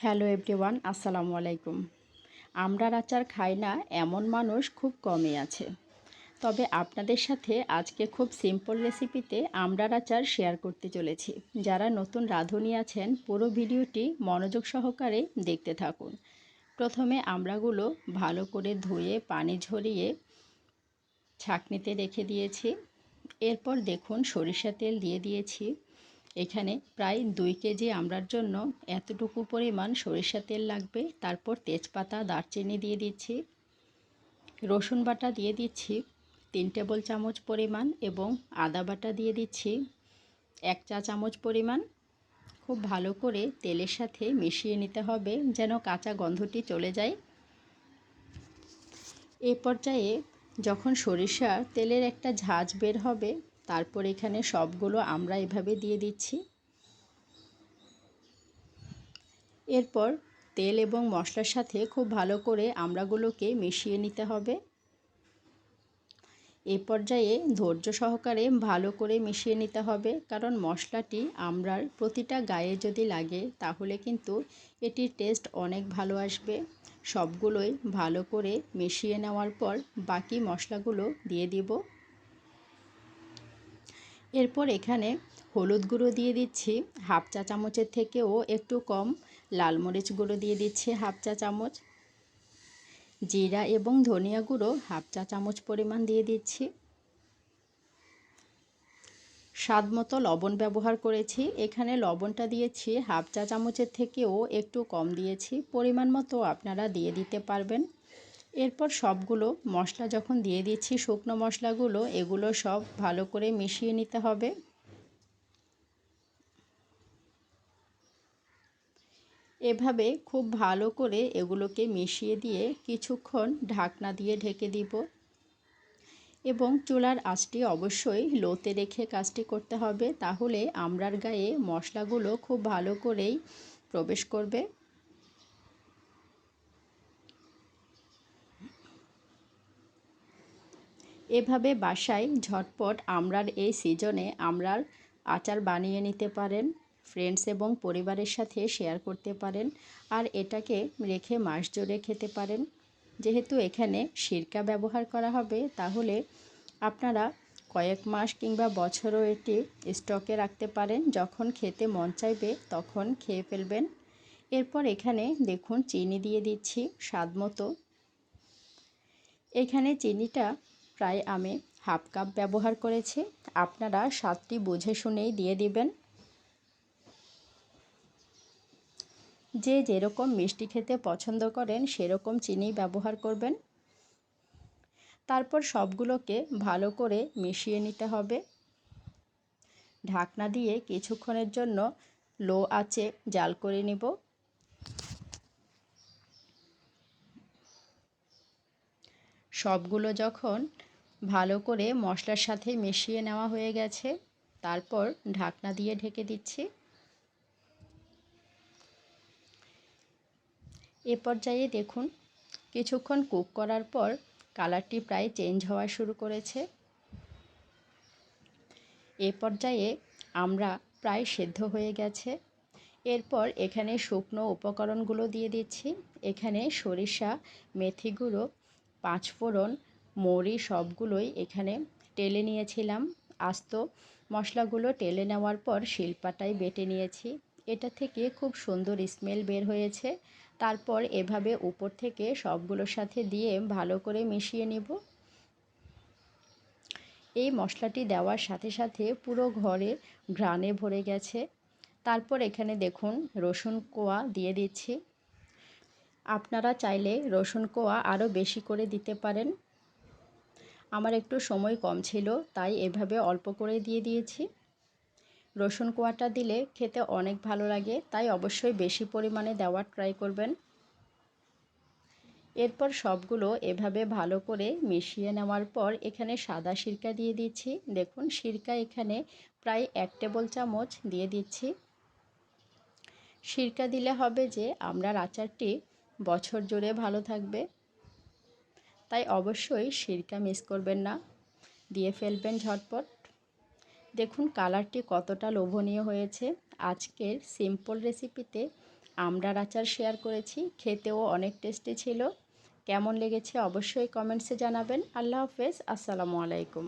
Hello everyone, আসসালামু আলাইকুম। আমড়ার আচার খাই না এমন মানুষ খুব কমই আছে। তবে আপনাদের সাথে আজকে খুব সিম্পল রেসিপিতে আমড়ার আচার শেয়ার করতে চলেছি। যারা নতুন রাঁধুনি আছেন, পুরো ভিডিওটি মনোযোগ সহকারে দেখতে থাকুন। প্রথমে আমড়াগুলো ভালো করে ধুয়ে, পানি ঝরিয়ে ছাকনিতে রেখে দিয়েছি। এরপর দেখুন সরিষা তেল দিয়ে দিয়েছি। এখানে প্রায় দুই কেজি আমড়ার জন্য এতটুকু পরিমাণ সরিষা তেল লাগবে। তারপর তেজপাতা, দারচিনি দিয়ে দিচ্ছি। রসুন বাটা দিয়ে দিচ্ছি। তিন টেবিল চামচ পরিমাণ এবং আদা বাটা দিয়ে দিচ্ছি। এক চা চামচ পরিমাণ। খুব ভালো করে তেলের সাথে মিশিয়ে নিতে হবে যেন কাঁচা গন্ধটি চলে যায়। এ পর্যায়ে যখন সরিষার তেলের একটা ঝাঁজ বের হবে তারপর এখানে সবগুলো আমরা এভাবে দিয়ে দিচ্ছি। এরপর তেল এবং মশলার সাথে খুব ভালো করে আমড়াগুলোকে মিশিয়ে নিতে হবে। এ পর্যায়ে ধৈর্য সহকারে ভালো করে মিশিয়ে নিতে হবে, কারণ মশলাটি আমরার প্রতিটা গায়ে যদি লাগে তাহলে কিন্তু এটির টেস্ট অনেক ভালো আসবে। সবগুলোই ভালো করে মিশিয়ে নেওয়ার পর বাকি মশলাগুলো দিয়ে দিব। এরপর এখানে হলুদ গুঁড়ো দিয়ে দিচ্ছি, হাফ চা চামচের থেকেও একটু কম। লাল মরিচ গুঁড়ো দিয়ে দিচ্ছি হাফ চা চামচ। জিরা এবং ধনিয়া গুঁড়ো হাফ চা চামচ পরিমাণ দিয়ে দিচ্ছি। স্বাদ মতো লবণ ব্যবহার করেছি। এখানে লবণটা দিয়েছি, হাফ চা চামচের থেকেও একটু কম দিয়েছি। পরিমাণ মতো আপনারা দিয়ে দিতে পারবেন। এরপর সবগুলো মশলা যখন দিয়ে দিচ্ছি, শুকনো মশলাগুলো, এগুলো সব ভালো করে মিশিয়ে নিতে হবে। এভাবে খুব ভালো করে এগুলোকে মিশিয়ে দিয়ে কিছুক্ষণ ঢাকনা দিয়ে ঢেকে দিব। এবং চুলার আঁচটি অবশ্যই লোতে রেখে কাজটি করতে হবে, তাহলে আমরার গায়ে মশলাগুলো খুব ভালো করেই প্রবেশ করবে। এভাবে বাসায় ঝটপট আমরার এই সিজনে আমরার আচার বানিয়ে নিতে পারেন ফ্রেন্ডস এবং পরিবারের সাথে শেয়ার করতে পারেন, আর এটাকে রেখে মাস জুড়ে খেতে পারেন। যেহেতু এখানে সিরকা ব্যবহার করা হবে, তাহলে আপনারা কয়েক মাস কিংবা বছরও এটি স্টকে রাখতে পারেন। যখন খেতে মন চাইবে, তখন খেয়ে ফেলবেন। এরপর এখানে দেখুন, চিনি দিয়ে দিচ্ছি স্বাদ মতো এখানে চিনিটা প্রায় আমি হাফ কাপ ব্যবহার করেছি। আপনারা স্বাদটি বুঝে শুনেই দিয়ে দিবেন। যে যেরকম মিষ্টি খেতে পছন্দ করেন, সেরকম চিনি ব্যবহার করবেন। তারপর সবগুলোকে ভালো করে মিশিয়ে নিতে হবে। ঢাকনা দিয়ে কিছুক্ষণের জন্য লো আঁচে জাল করে নিব। সবগুলো যখন ভালো করে মশলার সাথে মিশিয়ে নেওয়া হয়ে গেছে। তারপর ঢাকনা দিয়ে ঢেকে দিচ্ছি। এ পর্যায়ে দেখুন, কিছুক্ষণ কুক করার পর কালারটি প্রায় চেঞ্জ হওয়া শুরু করেছে। এ পর্যায়ে আমরা প্রায় সেদ্ধ হয়ে গেছে। এরপর এখানে শুকনো উপকরণগুলো দিয়ে দিচ্ছি। এখানে সরিষা মেথি গুঁড়ো পাঁচফোড়ন মরি সবগুলোই এখানে টেলে নিয়েছিলাম। আস্ত মশলাগুলো টেলে নেওয়ার পর শিলপাটায় বেটে নিয়েছি। এটা থেকে খুব সুন্দর স্মেল বের হয়েছে। তারপর এভাবে উপর থেকে সবগুলোর সাথে দিয়ে ভালো করে মিশিয়ে নেব। এই মশলাটি দেওয়ার সাথে সাথে পুরো ঘরে ঘ্রাণে ভরে গেছে। তারপর এখানে দেখুন রসুন কোয়া দিয়ে দিচ্ছি। আপনারা চাইলে রসুন কোয়া আরও বেশি করে দিতে পারেন। আমার একটু সময় কম ছিল, তাই এভাবে অল্প করে দিয়ে দিয়েছি। রসুন কোয়াটা দিলে খেতে অনেক ভালো লাগে, তাই অবশ্যই বেশি পরিমাণে দেওয়ার ট্রাই করবেন। এরপর সবগুলো এভাবে ভালো করে মিশিয়ে নেওয়ার পর এখানে সাদা সিরকা দিয়ে দিচ্ছি। দেখুন, সিরকা এখানে প্রায় এক টেবিল চামচ দিয়ে দিচ্ছি। সিরকা দিলে হবে যে, আমরা আচারটি বছর জুড়ে ভালো থাকবে। তাই অবশ্যই সিরকা মিস করবেন না। দিয়ে ফেলবেন ঝটপট। দেখুন কালারটি কতটা লোভনীয় হয়েছে। আজকের সিম্পল রেসিপিতে আমড়ার আচার শেয়ার করেছি, খেতেও অনেক টেস্টি ছিল। কেমন লেগেছে অবশ্যই কমেন্টসে জানাবেন। আল্লাহ হাফেজ, আসসালামু আলাইকুম।